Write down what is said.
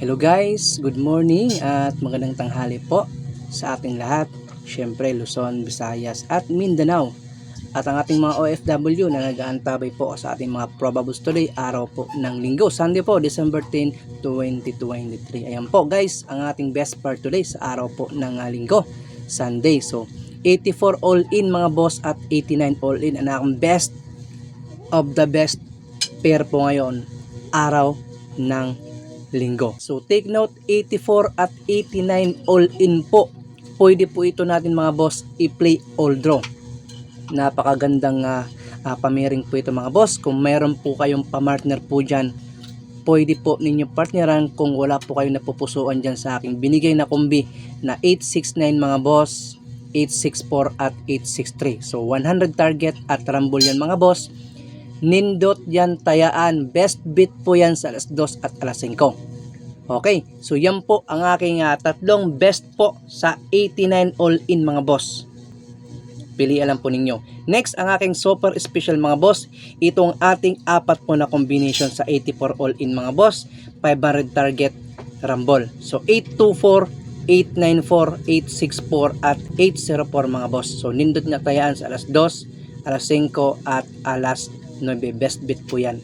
Hello guys, good morning at magandang tanghali po sa ating lahat. Siyempre Luzon, Visayas at Mindanao. At ang ating mga OFW na nag-aantabay po sa ating mga probables today, araw po ng linggo. Sunday po, December 10, 2023. Ayan po guys, ang ating best part today sa araw po ng ah, linggo, Sunday. So, 84 all in mga boss at 89 all in. Ang aking best of the best pair po ngayon, araw ng linggo. So take note 84 at 89 all in po. Pwede po ito natin mga boss i-play all draw. Napakagandang uh, pamiring po ito mga boss. Kung mayroon po kayong pamartner po dyan, pwede po ninyo partneran kung wala po kayong napupusuan dyan sa aking binigay na kombi na 869 mga boss, 864 at 863. So 100 target at rumble yan mga boss nindot yan tayaan. Best bit po yan sa alas 2 at alas 5. Okay, so yan po ang aking uh, tatlong best po sa 89 all-in mga boss. Pilihan lang po ninyo. Next, ang aking super special mga boss, itong ating apat po na combination sa 84 all-in mga boss, 500 target rumble. So 824, 894, 864 at 804 mga boss. So nindot na tayaan sa alas 2, alas 5 at alas 9 best bit po yan